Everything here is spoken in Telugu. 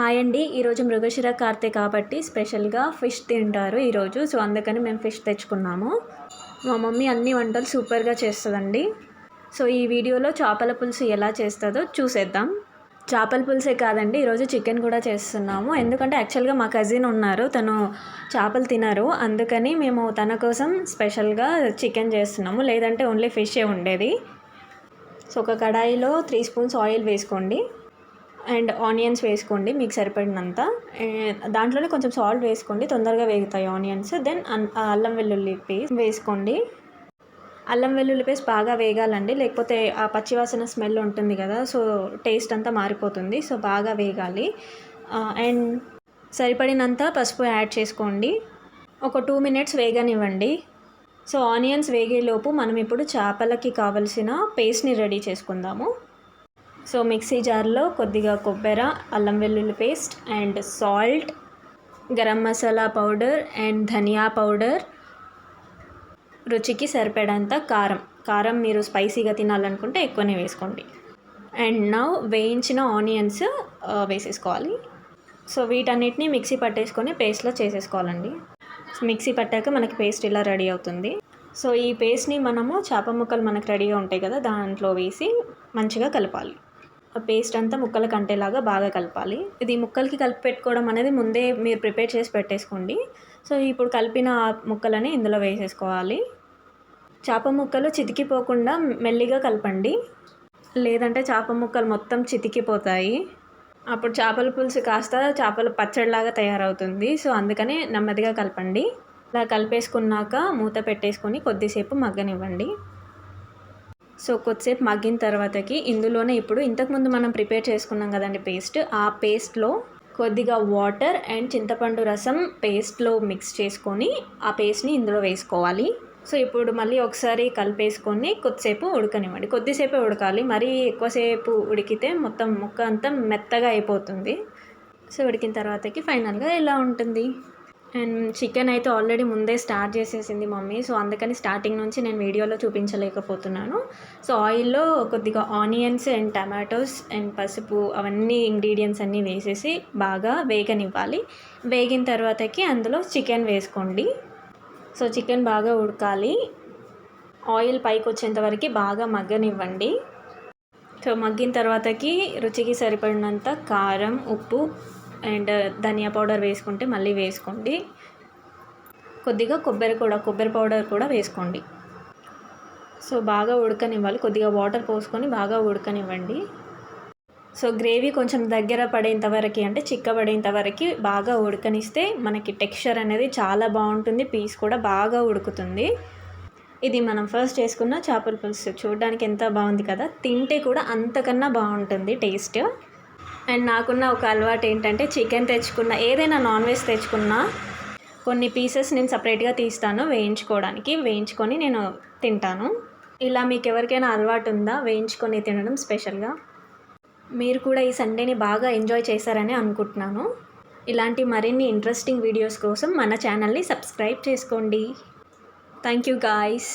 హాయ్ అండి. ఈరోజు మృగశిర కార్తె కాబట్టి స్పెషల్గా ఫిష్ తింటారు ఈరోజు. సో అందుకని మేము ఫిష్ తెచ్చుకున్నాము. మా మమ్మీ అన్ని వంటలు సూపర్గా చేస్తుందండి. సో ఈ వీడియోలో చేపల పులుసు ఎలా చేస్తుందో చూసేద్దాం. చేపల పులుసే కాదండి ఈరోజు చికెన్ కూడా చేస్తున్నాము. ఎందుకంటే యాక్చువల్గా మా కజిన్ ఉన్నారు తను చేపలు తినరు. అందుకని మేము తన కోసం స్పెషల్గా చికెన్ చేస్తున్నాము. లేదంటే ఓన్లీ ఫిషే ఉండేది. సో ఒక కడాయిలో త్రీ స్పూన్స్ ఆయిల్ వేసుకోండి. అండ్ ఆనియన్స్ వేసుకోండి మీకు సరిపడినంత. దాంట్లోనే కొంచెం సాల్ట్ వేసుకోండి తొందరగా వేగుతాయి ఆనియన్స్. దెన్ అల్లం వెల్లుల్లి పేస్ట్ వేసుకోండి. అల్లం వెల్లుల్లి పేస్ట్ బాగా వేగాలండి లేకపోతే ఆ పచ్చివాసన స్మెల్ ఉంటుంది కదా సో టేస్ట్ అంతా మారిపోతుంది సో బాగా వేగాలి. అండ్ సరిపడినంత పసుపు యాడ్ చేసుకోండి. ఒక టూ మినిట్స్ వేగనివ్వండి. సో ఆనియన్స్ వేగేలోపు మనం ఇప్పుడు చేపలకి కావలసిన పేస్ట్ని రెడీ చేసుకుందాము. సో మిక్సీ జార్లో కొద్దిగా కొబ్బరి అల్లం వెల్లుల్లి paste and salt garam masala powder and dhania powder. రుచికి సరిపడేంత కారం. కారం మీరు స్పైసీగా తినాలనుకుంటే ఎక్కువనే వేసుకోండి. అండ్ నా వేయించిన ఆనియన్స్ వేసేసుకోవాలి. సో వీటన్నిటిని మిక్సీ పట్టేసుకొని పేస్ట్లో చేసేసుకోవాలండి. మిక్సీ పట్టాక మనకి పేస్ట్ ఇలా రెడీ అవుతుంది. సో ఈ పేస్ట్ని మనము చేప ముక్కలు మనకు రెడీగా ఉంటాయి కదా దాంట్లో వేసి మంచిగా కలపాలి. పేస్ట్ అంతా ముక్కలు కంటేలాగా బాగా కలపాలి. ఇది ముక్కలకి కలిపి పెట్టుకోవడం అనేది ముందే మీరు ప్రిపేర్ చేసి పెట్టేసుకోండి. సో ఇప్పుడు కలిపిన ముక్కలని ఇందులో వేసేసుకోవాలి. చేప ముక్కలు చితికిపోకుండా మెల్లిగా కలపండి. లేదంటే చేప ముక్కలు మొత్తం చితికిపోతాయి. అప్పుడు చేపల పులుసు కాస్త చేపల పచ్చడిలాగా తయారవుతుంది. సో అందుకని నెమ్మదిగా కలపండి. ఇలా కలిపేసుకున్నాక మూత పెట్టేసుకొని కొద్దిసేపు మగ్గనివ్వండి. సో కొద్దిసేపు మగ్గిన తర్వాతకి ఇందులోనే ఇప్పుడు ఇంతకుముందు మనం ప్రిపేర్ చేసుకున్నాం కదండి పేస్ట్. ఆ పేస్ట్లో కొద్దిగా వాటర్ అండ్ చింతపండు రసం పేస్ట్లో మిక్స్ చేసుకొని ఆ పేస్ట్ని ఇందులో వేసుకోవాలి. సో ఇప్పుడు మళ్ళీ ఒకసారి కలిపేసుకొని కొద్దిసేపు ఉడకనివ్వండి. కొద్దిసేపే ఉడకాలి. మరీ ఎక్కువసేపు ఉడికితే మొత్తం ముక్క అంతా మెత్తగా అయిపోతుంది. సో ఉడికిన తర్వాతకి ఫైనల్గా ఎలా ఉంటుంది? అండ్ చికెన్ అయితే ఆల్రెడీ ముందే స్టార్ట్ చేసేసింది మమ్మీ. సో అందుకని స్టార్టింగ్ నుంచి నేను వీడియోలో చూపించలేకపోతున్నాను. సో ఆయిల్లో కొద్దిగా ఆనియన్స్ అండ్ టమాటోస్ అండ్ పసుపు అవన్నీ ఇంగ్రీడియంట్స్ అన్నీ వేసేసి బాగా వేగనివ్వాలి. వేగిన తర్వాతకి అందులో చికెన్ వేసుకోండి. సో చికెన్ బాగా ఉడకాలి. ఆయిల్ పైకి వచ్చేంత వరకు బాగా మగ్గనివ్వండి. సో మగ్గిన తర్వాతకి రుచికి సరిపడినంత కారం ఉప్పు అండ్ ధనియా పౌడర్ వేసుకుంటే మళ్ళీ వేసుకోండి. కొద్దిగా కొబ్బరి కూడా కొబ్బరి పౌడర్ కూడా వేసుకోండి. సో బాగా ఉడకనివ్వాలి. కొద్దిగా వాటర్ పోసుకొని బాగా ఉడకనివ్వండి. సో గ్రేవీ కొంచెం దగ్గర పడేంత వరకు అంటే చిక్కబడేంత వరకు బాగా ఉడకనిస్తే మనకి టెక్స్చర్ అనేది చాలా బాగుంటుంది. పీస్ కూడా బాగా ఉడుకుతుంది. ఇది మనం ఫస్ట్ చేసుకున్న చేపల పులుసు. చూడడానికి ఎంత బాగుంది కదా? తింటే కూడా అంతకన్నా బాగుంటుంది టేస్ట్. అండ్ నాకున్న ఒక అలవాటు ఏంటంటే చికెన్ తెచ్చుకున్న ఏదైనా నాన్ వెజ్ తెచ్చుకున్నా కొన్ని పీసెస్ నేను సపరేట్గా తీస్తాను వేయించుకోవడానికి. వేయించుకొని నేను తింటాను. ఇలా మీకు ఎవరికైనా అలవాటు ఉందా వేయించుకొని తినడం స్పెషల్గా? మీరు కూడా ఈ సండేని బాగా ఎంజాయ్ చేశారని అనుకుంటున్నాను. ఇలాంటి మరిన్ని ఇంట్రెస్టింగ్ వీడియోస్ కోసం మన ఛానల్ని సబ్స్క్రైబ్ చేసుకోండి. Thank you guys.